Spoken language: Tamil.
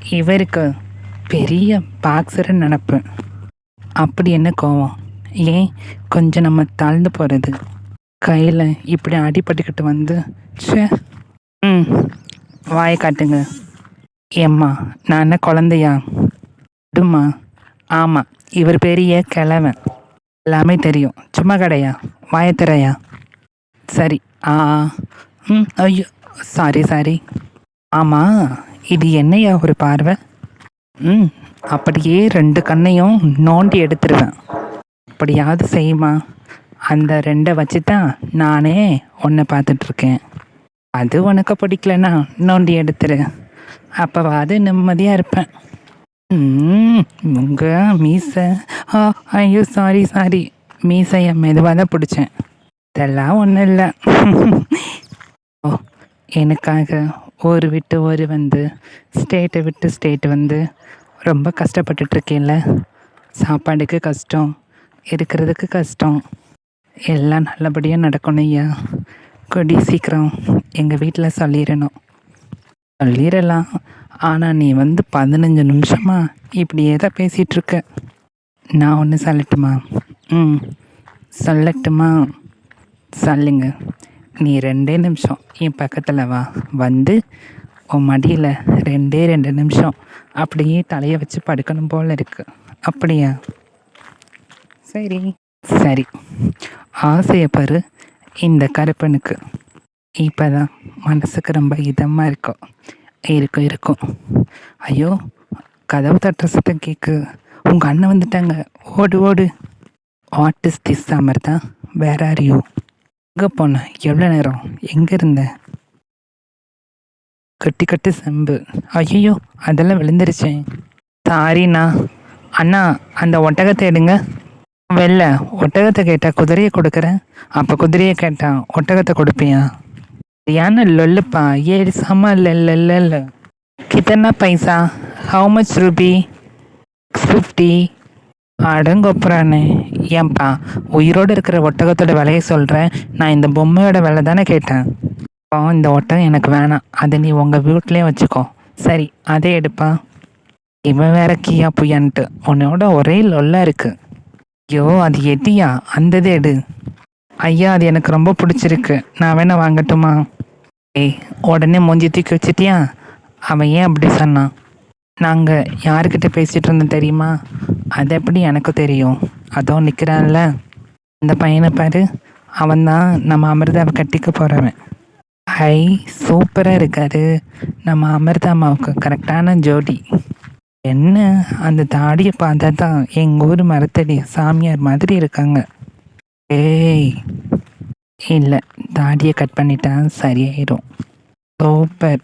இவருக்கு பெரிய பாக்ஸர் நினப்பு அப்படி என்ன கோவம்? ஏன் கொஞ்சம் நம்ம தாழ்ந்து போகிறது கையில் இப்படி அடிபட்டுக்கிட்டு வந்து சே ம் வாயை காட்டுங்க. ஏம்மா நான் என்ன குழந்தையா? விடுமா ஆமாம் இவர் பெரிய கிழவன். எல்லாமே தெரியும். சும்மா கடையா? வாயை சரி ஆ ம் ஐயோ சாரி சாரி ஆமாம் இது என்னையா ஒரு பார்வை? ம் அப்படியே ரெண்டு கண்ணையும் நோண்டி எடுத்துருவேன். அப்படியாவது செய்யுமா? அந்த ரெண்டை வச்சு தான் நானே உன்னை பார்த்துட்ருக்கேன். அது உனக்கு பிடிக்கலனா நோண்டி எடுத்துரு. அப்போவாது நிம்மதியாக இருப்பேன். ம் உங்க மீசை. ஆ ஐயோ சாரி சாரி. மீசையை மெதுவாக தான் பிடிச்சேன். இதெல்லாம் ஒன்றும் இல்லை. ஓ எனக்காக ஊர் விட்டு ஊர் வந்து ஸ்டேட்டை விட்டு ஸ்டேட் வந்து ரொம்ப கஷ்டப்பட்டுட்ருக்கேன்ல. சாப்பாடுக்கு கஷ்டம் இருக்கிறதுக்கு கஷ்டம். எல்லாம் நல்லபடியாக நடக்கணும் ஐயா. கொடி சீக்கிரம் எங்கள் வீட்டில் சொல்லிடணும் சொல்லிடலாம் ஆனால் நீ வந்து பதினஞ்சு நிமிஷமா இப்படியே தான் பேசிகிட்ருக்க நான் ஒன்று சொல்லட்டுமா? ம். சொல்லட்டுமா? சொல்லுங்கள் நீ ரெண்டே நிமிஷம் என் பக்கத்தில் வா. வந்து உன் மடியில் ரெண்டே ரெண்டு நிமிஷம் அப்படியே தலையை வச்சு படுக்கணும் போல் இருக்கு. அப்படியா? சரி. சரி. ஆசையை பாரு. இந்த கருப்பனுக்கு. இப்போ தான் மனசுக்கு ரொம்ப இதமாக இருக்கும் இருக்கும் இருக்கும். ஐயோ கதவு தட்டுற சத்தம் உங்கள் அண்ணன் வந்துட்டாங்க. ஓடு ஓடு. வாட் இஸ் திஸ் தான் வேற ஆர் யூ எங்கே போன? எவ்வளோ நேரம்? எங்கே இருந்த? கட்டி கட்டு செம்பு. ஐயோ அதெல்லாம் விழுந்துருச்சேன் சாரிண்ணா. அண்ணா அந்த ஒட்டகத்தை எடுங்க. வெளில ஒட்டகத்தை கேட்டால் குதிரையை கொடுக்குறேன். அப்போ குதிரையை கேட்டால் ஒட்டகத்தை கொடுப்பியா? சரியான லொல்லுப்பா. ஏழு சாமா இல்லை கித்தனா பைசா? ஹவு மச் ரூபி ஃபிஃப்டி அடங்கொப்புறானே. ஏன்பா உயிரோடு இருக்கிற ஒட்டகத்தோட விலையை சொல்கிறேன் நான் இந்த பொம்மையோட விலை தானே கேட்டேன். அப்போ இந்த ஒட்டகம் எனக்கு வேணாம். அதை நீ உங்கள் வீட்லேயே வச்சுக்கோ. சரி அதே எடுப்பா. இவன் வேற கீயா புயான்ட்டு உன்னோட ஒரே லொல்லா இருக்கு. ஐயோ அது எட்டியா? அந்தது எடு. ஐயா அது எனக்கு ரொம்ப பிடிச்சிருக்கு. நான் வேணா வாங்கட்டுமா? ஏய் உடனே மூஞ்சி தூக்கி வச்சிட்டியா? அவன் ஏன் அப்படி சொன்னான்? நாங்கள் யாருக்கிட்ட பேசிகிட்டு இருந்தோம் தெரியுமா? அது எப்படி எனக்கு தெரியும். அதோ நிற்கிறான்ல அந்த பையனை பாரு. அவன் தான் நம்ம அமிர்தாவை கட்டிக்க போகிறவன் ஹை சூப்பராக இருக்காரு. நம்ம அமிர்தா அம்மாவுக்கு கரெக்டான ஜோடி. என்ன? அந்த தாடியை பார்த்தா தான் எங்கள் ஊர் மரத்தடி சாமியார் மாதிரி இருக்காங்க. ஏய். இல்லை தாடியை கட் பண்ணிட்டா சரியாயிடும் சூப்பர்.